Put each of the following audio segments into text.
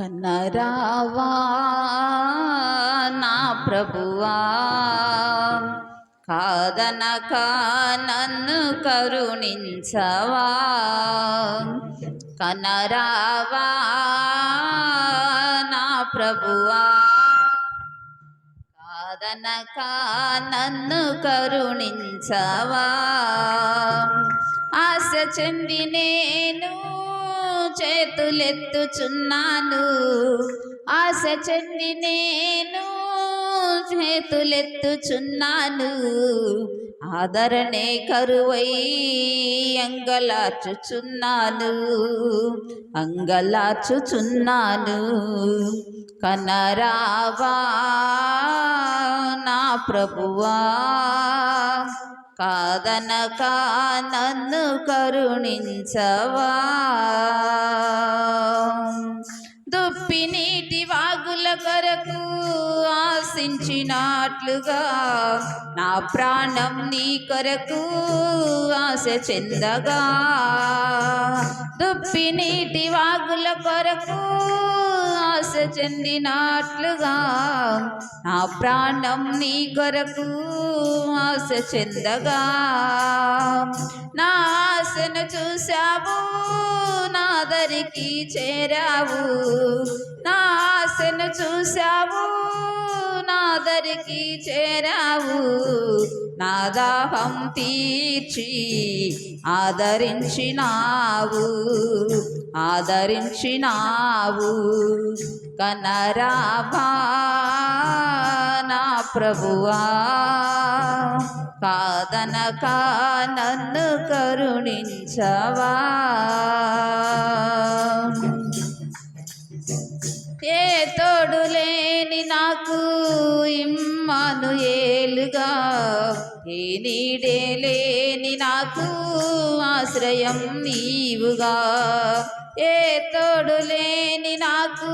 కన్నరావా? నా ప్రభువా కాదనక నన్ను కరుణించవా? కనరావా నా ప్రభువా కాదనక నన్ను కరుణించవా? ఆశ చెంది నేను చేతులెత్తుచున్నాను. ఆశ చెంది నేను చేతులెత్తుచున్నాను. ఆదరణే కరువై అంగలాచుచున్నాను అంగలాచుచున్నాను కనరావా నా ప్రభువా. కాదనక నన్ను కరుణించవా? దుప్పి నీటి వాగుల కొరకు ఆశించినట్లుగా నా ప్రాణం నీ కొరకు ఆశ చెందగా. దుప్పి నీటి వాగుల కొరకు ఆశ చెందినట్లుగా నా ప్రాణం నీ కొరకు ఆశ చెందగా. నా ఆశను చూశావు నా దరికి చేరావు. నా ఆశను చూశావు నా దరికి చేరావు. నా దాహం తీర్చి ఆదరించినావు ఆదరించినావు. కనరాభా నా ప్రభువా కాదనక నన్ను కరుణించవా. ఏ తోడు లేని నాకు మాను ఏలుగా ఏ నీడే లేని నాకు ఆశ్రయం నీవుగా. ఏ తోడు లేని నాకు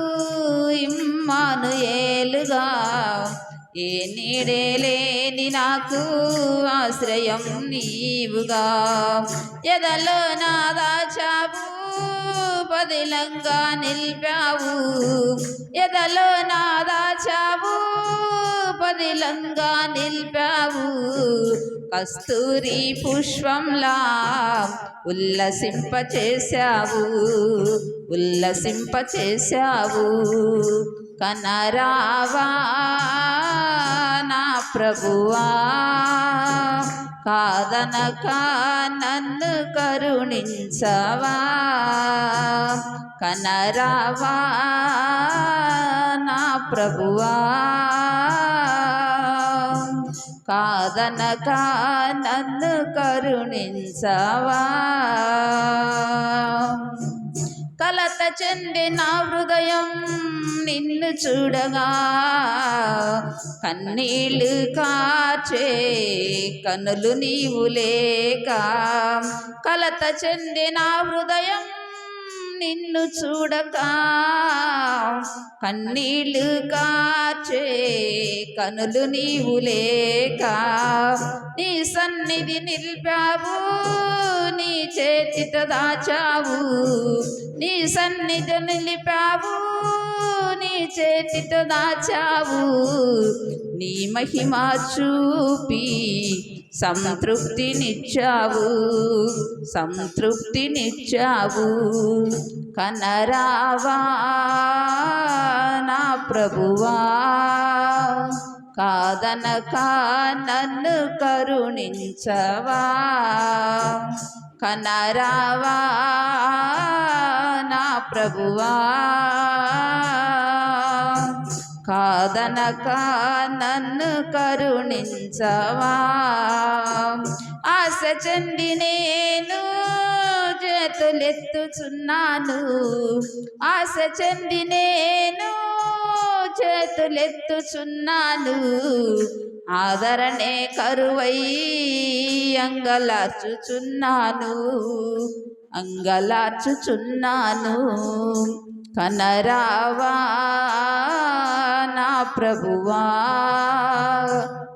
ఇమ్మాను ఏలుగా ఏ నీడే లేని నాకు ఆశ్రయం నీవుగా. ఎదలో నా దాచావు పదిలంగా నిలిపావు. ఎదలో నా దాచావు పదిలంగా నిల్పావు. కస్తూరి పుష్పంలా ఉల్లసింప చేశావు. ఉల్లసింప చేశావు. కనరావా నా ప్రభువా. కాదనక నన్ను కరుణించవా. కనరావా నా ప్రభువా. కాదనక నన్ను కరుణించవా? కలత చెందిన హృదయం నిన్ను చూడగా కన్నీళ్ళు కాచే కనులు నీవు లేక. కలత చెందిన హృదయం నిన్ను చూడక కన్నీళ్ళు కాచే కనులు నీవు లేక నీ సన్నిధి నిలిపావు నీ చేతిత దాచావు. నీ సన్నిధి నిలిపావు నీ చేతిత దాచావు. నీ మహిమ చూపి సంతృప్తినిచ్చావు. సంతృప్తినిచ్చావు. కనరావా నా ప్రభువా. కాదనక నన్ను కరుణించవా. కనరావా నా ప్రభువా. కాదనక నన్ను కరుణించవా? ఆశ చెంది నేను చేతులెత్తుచున్నాను. ఆశ చెంది నేను చేతులెత్తుచున్నాను. ఆదరణే కరువై అంగలార్చుచున్నాను. అంగలార్చుచున్నాను. కనరావా? ప్రభువా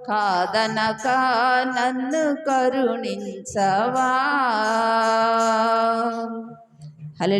కాదనక నన్ను కరుణించవా. హలో